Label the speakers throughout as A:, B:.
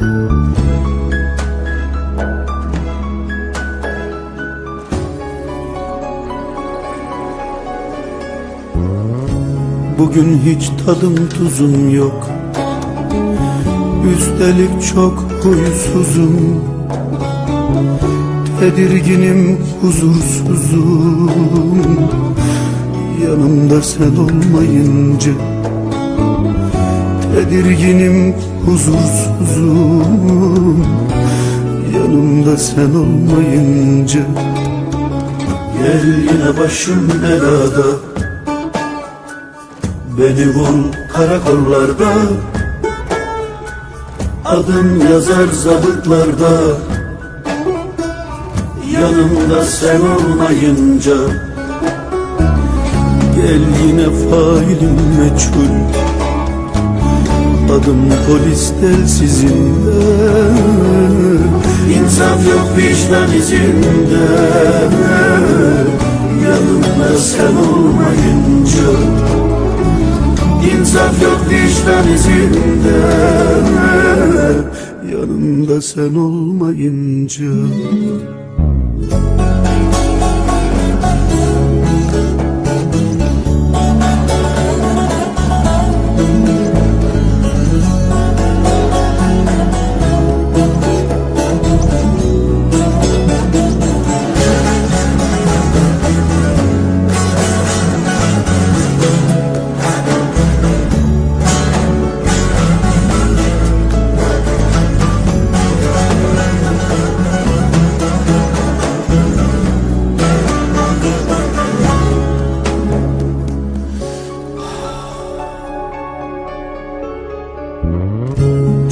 A: Bugün hiç tadım tuzum yok. Üstelik çok huysuzum. Tedirginim, huzursuzum. Yanımda sen olmayınca Tedirginim huzursuzum. Yanımda sen olmayınca Gel yine başım belada. Beni vur karakollarda Adım yazar zabıtlarda. Yanımda sen olmayınca Gel yine failim meçhul Adım polis telsizinde İnsaf yok vicdan izinde Yanımda sen olmayınca. İnsaf yok vicdan izinde Yanımda sen olmayınca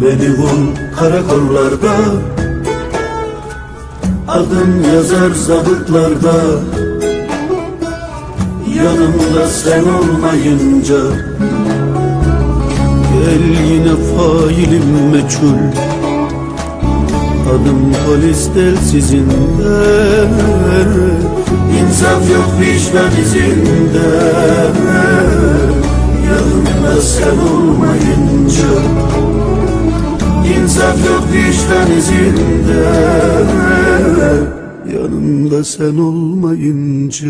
A: Beni vur karakollarda Adım yazar zabıtlarda. Yanımda sen olmayınca Gel yine failim meçhul. Adım polis telsizinde İnsaf yok vicdan izinde Yanımda sen olmayınca İnsaf yok vicdan izinde. Yanımda sen olmayınca